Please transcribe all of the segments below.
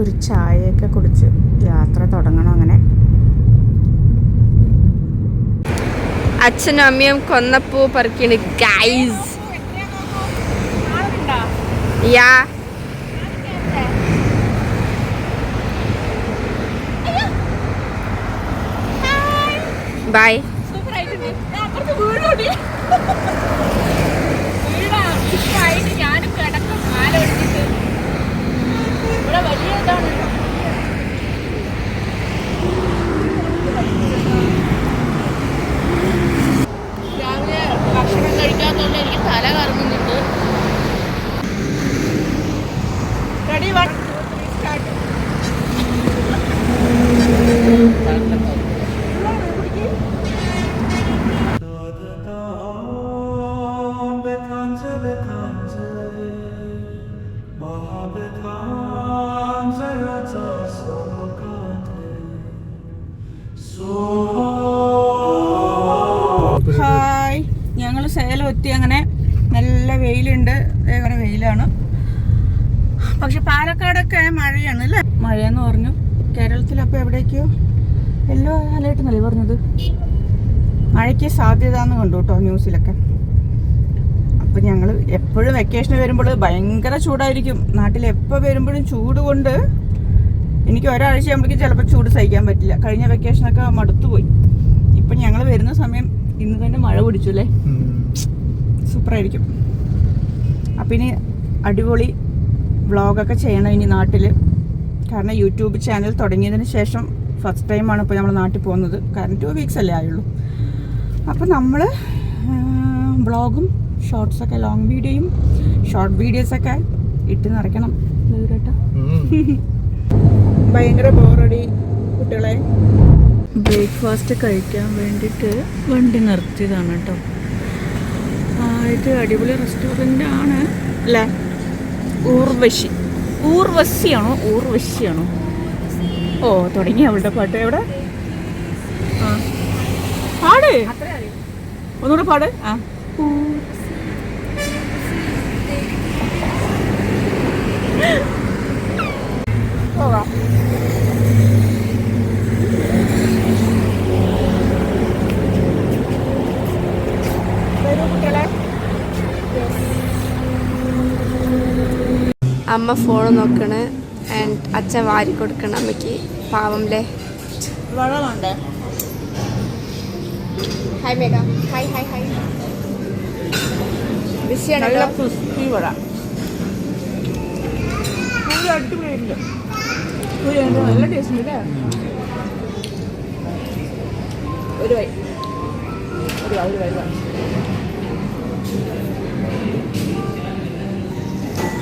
ഒരു ചായയൊക്കെ കുടിച്ച് യാത്ര തുടങ്ങണം അങ്ങനെ. അച്ഛനും അമ്മയും കൊന്നപ്പൂ പറിക്കണ് ഗൈസ് യാ. Bye hi. ഞങ്ങൾ സേലം എത്തി. അങ്ങനെ നല്ല വെയിലുണ്ട്. അങ്ങനെ വെയിലാണ്. പക്ഷെ പാലക്കാടൊക്കെ മഴയാണ് അല്ലേ? മഴയെന്ന് പറഞ്ഞു. കേരളത്തിൽ അപ്പോൾ എവിടേക്കോ? എല്ലോ അലേർട്ട് എന്നല്ലേ പറഞ്ഞത്? മഴയ്ക്ക് സാധ്യത എന്ന് കണ്ടു കേട്ടോ ന്യൂസിലൊക്കെ. അപ്പം ഞങ്ങൾ എപ്പോഴും വെക്കേഷന് വരുമ്പോൾ ഭയങ്കര ചൂടായിരിക്കും. നാട്ടിൽ എപ്പോൾ വരുമ്പോഴും ചൂട് കൊണ്ട് എനിക്ക് ഒരാഴ്ച ആകുമ്പോഴേക്കും ചിലപ്പോൾ ചൂട് സഹിക്കാൻ പറ്റില്ല. കഴിഞ്ഞ വെക്കേഷനൊക്കെ മടുത്തുപോയി ഇപ്പം ഞങ്ങൾ വരുന്ന സമയം ഇന്ന് തന്നെ മഴ പിടിച്ചു അല്ലേ? സൂപ്പറായിരിക്കും. അപ്പം ഇനി അടിപൊളി വ്ളോഗൊക്കെ ചെയ്യണം ഇനി നാട്ടിൽ കാരണം യൂട്യൂബ് ചാനൽ തുടങ്ങിയതിന് ശേഷം ഫസ്റ്റ് ടൈമാണ് ഇപ്പോൾ നമ്മൾ നാട്ടിൽ പോകുന്നത്. കാരണം ടു വീക്സ് അല്ലേ ആയുള്ളൂ. അപ്പം നമ്മൾ വ്ളോഗും ഷോർട്സൊക്കെ ലോങ് വീഡിയോയും ഷോർട്ട് വീഡിയോസൊക്കെ ഇട്ട് നിറയ്ക്കണം കേട്ടോ ഭയങ്കര ബോറടി കുട്ടികളെ. ബ്രേക്ക്ഫാസ്റ്റ് കഴിക്കാൻ വേണ്ടിയിട്ട് വണ്ടി നിർത്തിയതാണ് കേട്ടോ. ആയിട്ട് ഇത് അടിപൊളി റെസ്റ്റോറന്റ് ആണ്. അല്ലേ? ഊർവശി. ഊർവശിയാണോ? ഊർവശിയാണോ? ഓ തുടങ്ങി അവളുടെ പാട്ട്. എവിടെ? ആ. പാട്. ഒന്നുകൂടെ പാട്. ആ. പോകാം. അമ്മ ഫോൺ നോക്കണ്. ആൻഡ് അച്ഛൻ വാരി കൊടുക്കണം അമ്മയ്ക്ക്. പാവം ലേ വെള്ളമുണ്ടേ. Hi Megha hi hi hi crispy vada. നല്ല നല്ല ടേസ്റ്റ് ഉണ്ട് ഒരു വൈ ഒരു വൈ ഒരു വൈ.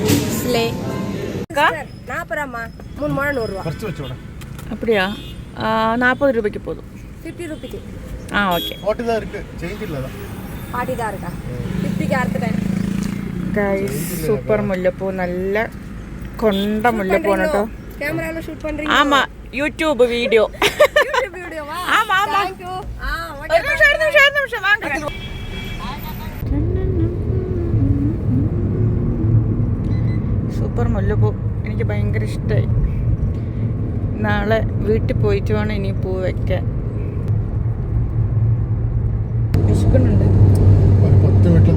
വാ. സ്ലേ நாற்பதாம்மா மூணு முழம் நூறுரூவா കുറച്ച് വെച്ചോടെ அப்படியா நாற்பது ரூபாய்க்கு போதும் ஃபிஃப்டி ருபீக்கு ஆ ஓகே ഫോർട്ടി தான் இருக்கு சேஞ்ச் இல்ல தான் ஃபார்ட்டி தான் இருக்கா ஃபிஃப்டிக்கு அறுத்துட்டேன் ഗൈസ് സൂപ്പർ മുല്ലപ്പൂ നല്ല കൊണ്ട മുല്ലപ്പൂണ് കേട്ടോ கேமராவில் ஷூட் பண்ணுறீங்க ആമാ യൂട്യൂബ് വീഡിയോ யூடியூப் வீடியோவா ஆமா, ஆமா. தேங்க்யூ ஆ ஓகே ഒരു നിമിഷം ഒരു നിമിഷം ഒരു നിമിഷം വാങ്ങ സൂപ്പർ മുല്ലപ്പൂ. എനിക്ക് ഭയങ്കര ഇഷ്ടമായി നാളെ വീട്ടിൽ പോയിട്ട് വേണം ഇനി പൂ വെക്കാൻ. വിശക്കുന്നുണ്ട്. പത്ത് മിനിറ്റ്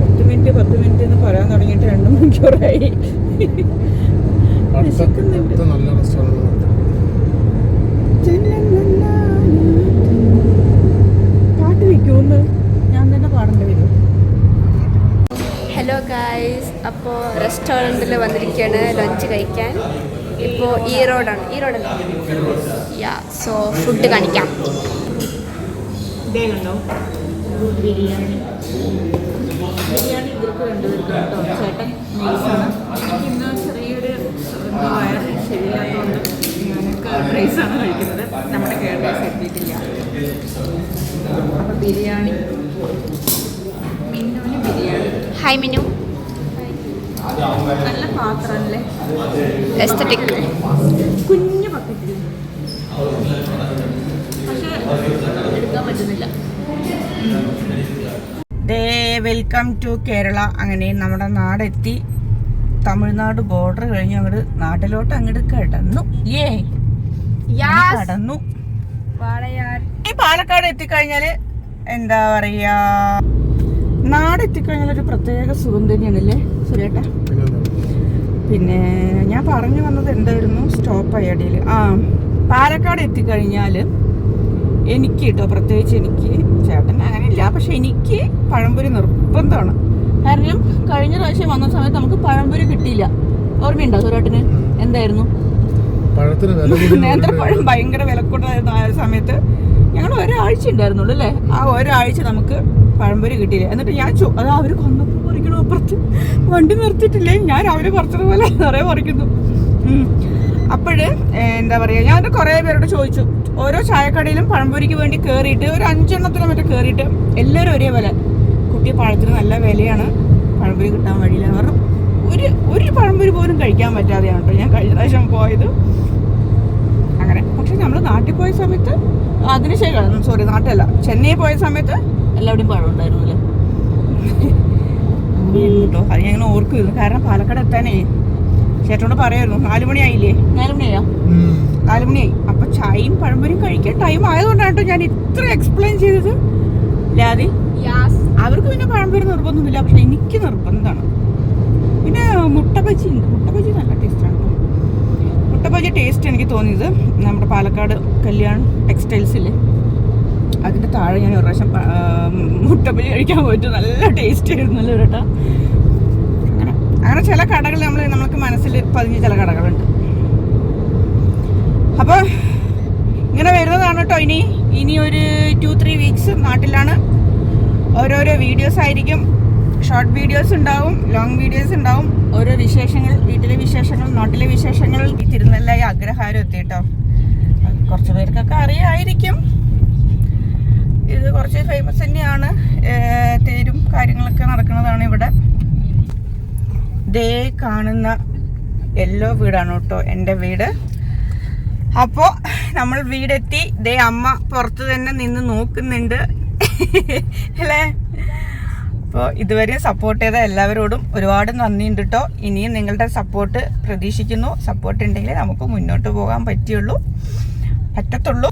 പത്ത് മിനിറ്റ് പത്ത് മിനിറ്റ് എന്ന് പറയാൻ തുടങ്ങിയിട്ട് രണ്ട് മണിക്കൂറായി. വിശക്കുന്നുണ്ട്. അടുത്ത നല്ല റെസ്റ്റോറന്റ് റെസ്റ്റോറന്റിൽ വന്നിരിക്കുകയാണ് ലഞ്ച് കഴിക്കാൻ. ഇപ്പോൾ ഈ റോഡാണ്. ഈ റോഡ് യാ സോ ഫുഡ് കാണിക്കാം. ബിരിയാണി. ബിരിയാണി ഇവർക്ക് രണ്ടുപേർക്ക് കേട്ടോ ചേട്ടൻ നൈസാണ് എനിക്ക് ഇന്ന് ചെറിയൊരു എന്താ വയറ് ശരിയായതുകൊണ്ട് കേർഡ് റൈസാണ് കഴിക്കുന്നത്. നമ്മുടെ എത്തിയിട്ടില്ല അപ്പോൾ ബിരിയാണി മിന്നുവിന് ബിരിയാണി. ഹായ് മിനു നല്ല പാത്രമല്ലേ എസ്തറ്റിക് കുഞ്ഞു ബക്കറ്റിൽ പക്ഷേ എടുക്കാൻ പറ്റുന്നില്ല. ദേ വെൽക്കം ടു കേരള അങ്ങനെ നമ്മുടെ നാടെത്തി. തമിഴ്നാട് ബോർഡർ കഴിഞ്ഞ് അങ്ങോട്ട് നാട്ടിലോട്ട് അങ്ങോട്ട് കടന്നു. ഏ കടന്നു. പാലക്കാട് എത്തിക്കഴിഞ്ഞാൽ എന്താ പറയാ? നാട് എത്തിക്കഴിഞ്ഞാൽ ഒരു പ്രത്യേക സുഖം തന്നെയാണല്ലേ സുരേട്ട? പിന്നെ ഞാൻ പറഞ്ഞു വന്നത് എന്തായിരുന്നു? സ്റ്റോപ്പ് ഇടയിൽ ആ പാലക്കാട് എത്തിക്കഴിഞ്ഞാൽ എനിക്ക് കേട്ടോ പ്രത്യേകിച്ച് എനിക്ക് ചേട്ടൻ അങ്ങനെ ഇല്ല പക്ഷെ എനിക്ക് പഴംപൊരി നിർബന്ധമാണ്. കാരണം കഴിഞ്ഞ പ്രാവശ്യം വന്ന സമയത്ത് നമുക്ക് പഴംപൊരി കിട്ടിയില്ല. ഓർമ്മയുണ്ടോ സുരേട്ടന്? എന്തായിരുന്നു? വില നേന്ത്രപ്പഴം ഭയങ്കര വിലക്കൂട്ടലായിരുന്നു ആ സമയത്ത്. ഒരാഴ്ച ഉണ്ടായിരുന്നുള്ളൂ അല്ലേ? ആ ഒരാഴ്ച നമുക്ക് പഴംപൊരി കിട്ടിയില്ല. എന്നിട്ട് ഞാൻ ചോ അത് അവർ കൊന്നപ്പോൾ പറിക്കണോ അപ്പുറത്ത്. വണ്ടി നിർത്തിയിട്ടില്ലേ? ഞാൻ രാവിലെ പറിച്ചതുപോലെ നിറയെ പറിക്കുന്നു. അപ്പോഴ് എന്താ പറയുക ഞാൻ കുറേ പേരോട് ചോദിച്ചു. ഓരോ ചായക്കടയിലും പഴംപൊരിക്ക് വേണ്ടി കയറിയിട്ട് ഒരു അഞ്ചെണ്ണത്തിന് മറ്റേ കയറിയിട്ട് എല്ലാവരും ഒരേപോലെ കുട്ടി പഴത്തിന് നല്ല വിലയാണ്. പഴംപൊരി കിട്ടാൻ വഴിയില്ല. കാരണം ഒരു ഒരു പഴംപൊരി പോലും കഴിക്കാൻ പറ്റാതെയാണ് കേട്ടോ ഞാൻ കഴിഞ്ഞ പ്രാവശ്യം പോയത്. നമ്മൾ നാട്ടിൽ പോയ സമയത്ത് അതിനുശേഷം സോറി നാട്ടിലല്ല ചെന്നൈ പോയ സമയത്ത് എല്ലാവിടെയും പഴം ഉണ്ടായിരുന്നു അല്ലേ കേട്ടോ അത് ഞങ്ങൾ ഓർക്കുന്നു ഓർക്കുമായിരുന്നു കാരണം പാലക്കാട് എത്താനേ ചേട്ടനോട് പറയായിരുന്നു നാലുമണി ആയില്ലേ നാലുമണിയാ മണിയായോ? ഉം. നാല് മണിയായി. അപ്പൊ ചായയും പഴംപൊരിയും കഴിക്കാൻ ടൈം ആയതുകൊണ്ടാണ് കേട്ടോ ഞാൻ ഇത്ര എക്സ്പ്ലെയിൻ ചെയ്തത്. ലാതി യാസ് അവർക്ക് പിന്നെ പഴംപൊരി നിർബന്ധമൊന്നുമില്ല പക്ഷെ എനിക്ക് നിർബന്ധമാണ്. പിന്നെ മുട്ട ബജി ഉണ്ട് മുട്ട ബജി നല്ല ടേസ്റ്റാണ് മുട്ട ബജി ടേസ്റ്റ് എനിക്ക് തോന്നിയത്. നമ്മുടെ പാലക്കാട് കല്യാൺ ടെക്സ്റ്റൈൽസിൽ അതിന്റെ താഴെ ഞാൻ ഒരു പ്രാവശ്യം പ- മുട്ട ബജി കഴിക്കാൻ പോയിട്ട് നല്ല ടേസ്റ്റ് ആയിരുന്നു നല്ല കേട്ടോ. അങ്ങനെ അങ്ങനെ ചില കടകൾ നമ്മൾ നമുക്ക് മനസ്സിൽ പതിഞ്ഞ ചില കടകളുണ്ട്. അപ്പോൾ ഇങ്ങനെ വരുന്നതാണ് കേട്ടോ ഇനി. ഇനി ഒരു ടു ത്രീ വീക്സ് നാട്ടിലാണ്. ഓരോരോ വീഡിയോസ് ആയിരിക്കും. ഷോർട്ട് വീഡിയോസ് ഉണ്ടാവും ലോങ് വീഡിയോസ് ഉണ്ടാവും. ഓരോ വിശേഷങ്ങൾ വീട്ടിലെ വിശേഷങ്ങൾ നാട്ടിലെ വിശേഷങ്ങൾ ഈ തിരുനെല്ലായി അഗ്രഹാരം എത്തിയിട്ടോ. കുറച്ച് പേർക്കൊക്കെ അറിയായിരിക്കും. ഇത് കുറച്ച് ഫേമസ് തന്നെയാണ്. തേരും കാര്യങ്ങളൊക്കെ നടക്കുന്നതാണ് ഇവിടെ. ദേ കാണുന്ന യെല്ലോ വീടാണ് കേട്ടോ എന്റെ വീട്. അപ്പോൾ നമ്മൾ വീടെത്തി. ദേ അമ്മ പുറത്ത് തന്നെ നിന്ന് നോക്കുന്നുണ്ട്. അല്ലേ? അപ്പോൾ ഇതുവരെ സപ്പോർട്ട് ചെയ്ത എല്ലാവരോടും ഒരുപാട് നന്ദിയുണ്ട് കേട്ടോ ഇനിയും നിങ്ങളുടെ സപ്പോർട്ട് പ്രതീക്ഷിക്കുന്നു. സപ്പോർട്ട് ഉണ്ടെങ്കിൽ നമുക്ക് മുന്നോട്ട് പോകാൻ പറ്റുള്ളൂ. പറ്റത്തുള്ളൂ.